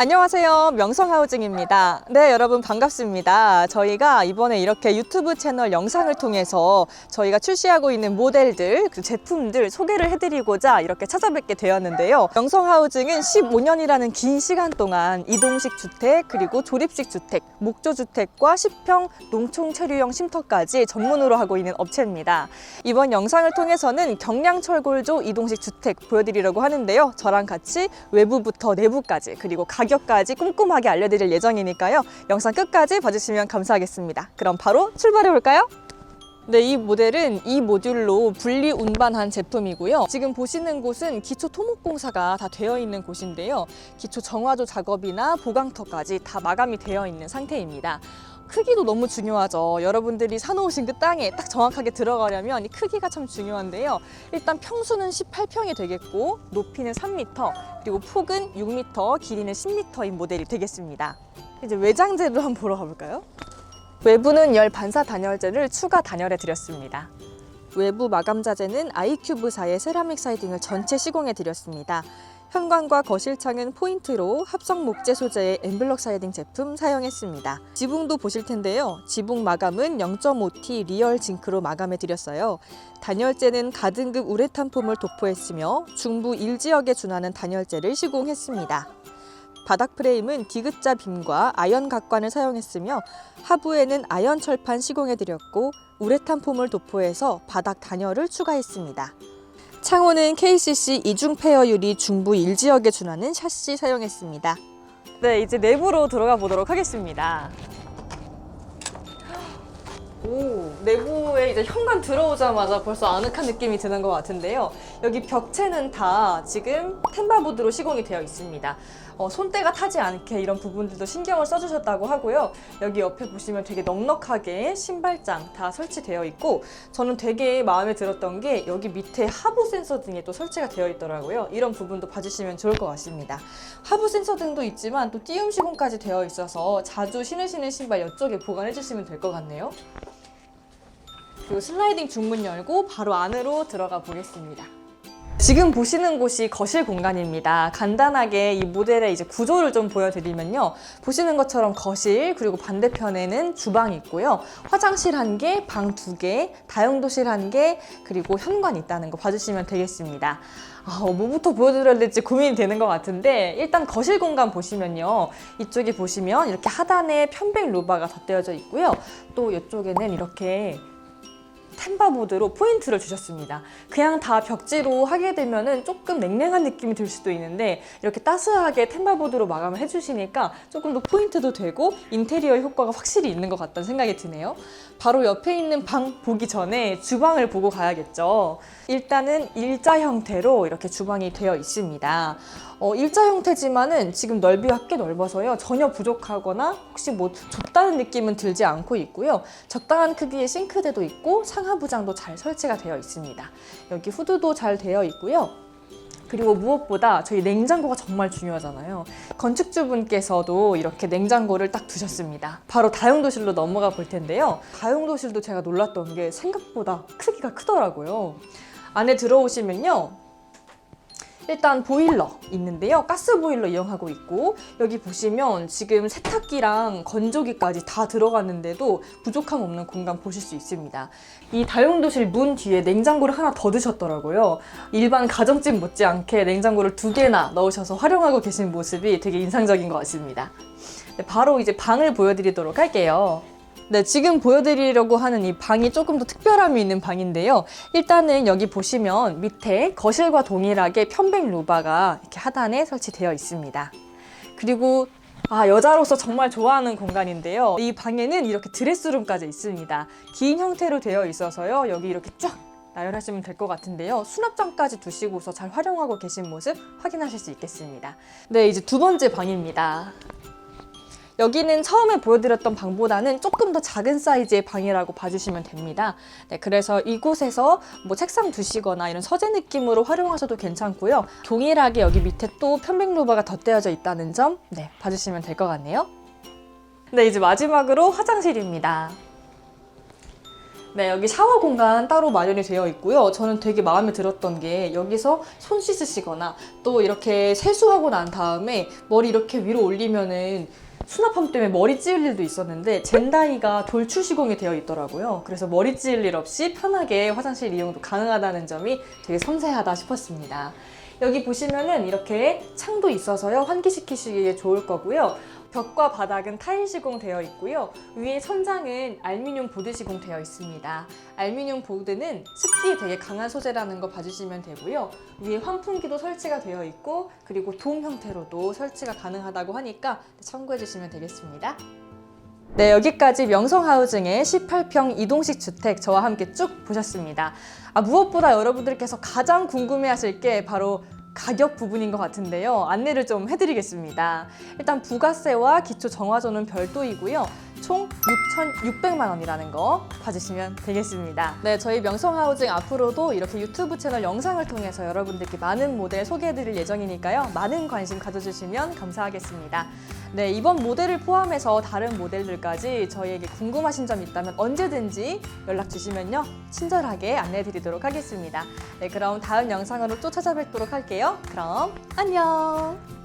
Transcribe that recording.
안녕하세요. 명성하우징입니다. 네, 여러분 반갑습니다. 저희가 이번에 이렇게 유튜브 채널 영상을 통해서 저희가 출시하고 있는 모델들, 그 제품들 소개를 해드리고자 이렇게 찾아뵙게 되었는데요. 명성하우징은 15년이라는 긴 시간 동안 이동식 주택, 그리고 조립식 주택, 목조주택과 10평 농촌 체류형 쉼터까지 전문으로 하고 있는 업체입니다. 이번 영상을 통해서는 경량철골조 이동식 주택 보여드리려고 하는데요. 저랑 같이 외부부터 내부까지 그리고 가격 까지 꼼꼼하게 알려드릴 예정이니까요. 영상 끝까지 봐주시면 감사하겠습니다. 그럼 바로 출발해 볼까요? 네, 이 모델은 이 모듈로 분리 운반한 제품이고요. 지금 보시는 곳은 기초 토목공사가 다 되어 있는 곳인데요. 기초 정화조 작업이나 보강터까지 다 마감이 되어 있는 상태입니다. 크기도 너무 중요하죠. 여러분들이 사놓으신 그 땅에 딱 정확하게 들어가려면 이 크기가 참 중요한데요. 일단 평수는 18평이 되겠고 높이는 3m, 그리고 폭은 6m, 길이는 10m인 모델이 되겠습니다. 이제 외장재를 한번 보러 가볼까요? 외부는 열 반사 단열재를 추가 단열해 드렸습니다. 외부 마감 자재는 아이큐브사의 세라믹 사이딩을 전체 시공해 드렸습니다. 현관과 거실창은 포인트로 합성 목재 소재의 엠블럭 사이딩 제품 사용했습니다. 지붕도 보실 텐데요. 지붕 마감은 0.5T 리얼 징크로 마감해 드렸어요. 단열재는 가등급 우레탄 폼을 도포했으며 중부 1지역에 준하는 단열재를 시공했습니다. 바닥 프레임은 디귿자 빔과 아연 각관을 사용했으며 하부에는 아연 철판 시공해 드렸고 우레탄 폼을 도포해서 바닥 단열을 추가했습니다. 창호는 KCC 이중 페어 유리 중부 1지역에 준하는 샤시 사용했습니다. 네, 이제 내부로 들어가 보도록 하겠습니다. 오, 내부에 이제 현관 들어오자마자 벌써 아늑한 느낌이 드는 것 같은데요. 여기 벽체는 다 지금 템바보드로 시공이 되어 있습니다. 어, 손때가 타지 않게 이런 부분들도 신경을 써주셨다고 하고요. 여기 옆에 보시면 되게 넉넉하게 신발장 다 설치되어 있고 저는 되게 마음에 들었던 게 여기 밑에 하부 센서 등이 또 설치가 되어 있더라고요. 이런 부분도 봐주시면 좋을 것 같습니다. 하부 센서 등도 있지만 또 띄움 시공까지 되어 있어서 자주 신으시는 신발 이쪽에 보관해 주시면 될 것 같네요. 그리고 슬라이딩 중문 열고 바로 안으로 들어가 보겠습니다. 지금 보시는 곳이 거실 공간입니다. 간단하게 이 모델의 이제 구조를 좀 보여드리면요. 보시는 것처럼 거실, 그리고 반대편에는 주방이 있고요. 화장실 한 개, 방 두 개, 다용도실 한 개, 그리고 현관 있다는 거 봐주시면 되겠습니다. 아, 뭐부터 보여드려야 될지 고민이 되는 것 같은데 일단 거실 공간 보시면요. 이쪽에 보시면 이렇게 하단에 편백 루바가 덧대어져 있고요. 또 이쪽에는 이렇게 템바보드로 포인트를 주셨습니다. 그냥 다 벽지로 하게 되면은 조금 냉랭한 느낌이 들 수도 있는데 이렇게 따스하게 템바보드로 마감을 해주시니까 조금 더 포인트도 되고 인테리어 효과가 확실히 있는 것 같다는 생각이 드네요. 바로 옆에 있는 방 보기 전에 주방을 보고 가야겠죠. 일단은 일자 형태로 이렇게 주방이 되어 있습니다. 어, 일자 형태지만은 지금 넓이가 꽤 넓어서요. 전혀 부족하거나 혹시 뭐 좁다는 느낌은 들지 않고 있고요. 적당한 크기의 싱크대도 있고 상하부장도 잘 설치가 되어 있습니다. 여기 후드도 잘 되어 있고요. 그리고 무엇보다 저희 냉장고가 정말 중요하잖아요. 건축주분께서도 이렇게 냉장고를 딱 두셨습니다. 바로 다용도실로 넘어가 볼 텐데요. 다용도실도 제가 놀랐던 게 생각보다 크기가 크더라고요. 안에 들어오시면요. 일단 보일러 있는데요. 가스 보일러 이용하고 있고 여기 보시면 지금 세탁기랑 건조기까지 다 들어갔는데도 부족함 없는 공간 보실 수 있습니다. 이 다용도실 문 뒤에 냉장고를 하나 더 두셨더라고요. 일반 가정집 못지않게 냉장고를 두 개나 넣으셔서 활용하고 계신 모습이 되게 인상적인 것 같습니다. 네, 바로 이제 방을 보여드리도록 할게요. 네, 지금 보여드리려고 하는 이 방이 조금 더 특별함이 있는 방인데요. 일단은 여기 보시면 밑에 거실과 동일하게 편백 루바가 이렇게 하단에 설치되어 있습니다. 그리고 아, 여자로서 정말 좋아하는 공간인데요. 이 방에는 이렇게 드레스룸까지 있습니다. 긴 형태로 되어 있어서요. 여기 이렇게 쫙 나열하시면 될 것 같은데요. 수납장까지 두시고서 잘 활용하고 계신 모습 확인하실 수 있겠습니다. 네, 이제 두 번째 방입니다. 여기는 처음에 보여드렸던 방보다는 조금 더 작은 사이즈의 방이라고 봐주시면 됩니다. 네, 그래서 이곳에서 뭐 책상 두시거나 이런 서재 느낌으로 활용하셔도 괜찮고요. 동일하게 여기 밑에 또 편백 루버가 덧대어져 있다는 점, 네, 봐주시면 될 것 같네요. 네, 이제 마지막으로 화장실입니다. 네, 여기 샤워 공간 따로 마련이 되어 있고요. 저는 되게 마음에 들었던 게 여기서 손 씻으시거나 또 이렇게 세수하고 난 다음에 머리 이렇게 위로 올리면은 수납함 때문에 머리 찌을 일도 있었는데 젠다이가 돌출 시공이 되어 있더라고요. 그래서 머리 찌을 일 없이 편하게 화장실 이용도 가능하다는 점이 되게 섬세하다 싶었습니다. 여기 보시면은 이렇게 창도 있어서요. 환기시키시기에 좋을 거고요. 벽과 바닥은 타일 시공되어 있고요. 위에 천장은 알루미늄 보드 시공되어 있습니다. 알루미늄 보드는 습기에 되게 강한 소재라는 거 봐주시면 되고요. 위에 환풍기도 설치가 되어 있고 그리고 돔 형태로도 설치가 가능하다고 하니까 참고해 주시면 되겠습니다. 네, 여기까지 명성하우징의 18평 이동식 주택 저와 함께 쭉 보셨습니다. 아, 무엇보다 여러분들께서 가장 궁금해하실 게 바로 가격 부분인 것 같은데요. 안내를 좀 해드리겠습니다. 일단 부가세와 기초 정화조는 별도이고요. 총 6,600만 원이라는 거 봐주시면 되겠습니다. 네, 저희 명성하우징 앞으로도 이렇게 유튜브 채널 영상을 통해서 여러분들께 많은 모델 소개해드릴 예정이니까요. 많은 관심 가져주시면 감사하겠습니다. 네, 이번 모델을 포함해서 다른 모델들까지 저희에게 궁금하신 점 있다면 언제든지 연락 주시면요. 친절하게 안내해 드리도록 하겠습니다. 네, 그럼 다음 영상으로 또 찾아뵙도록 할게요. 그럼 안녕!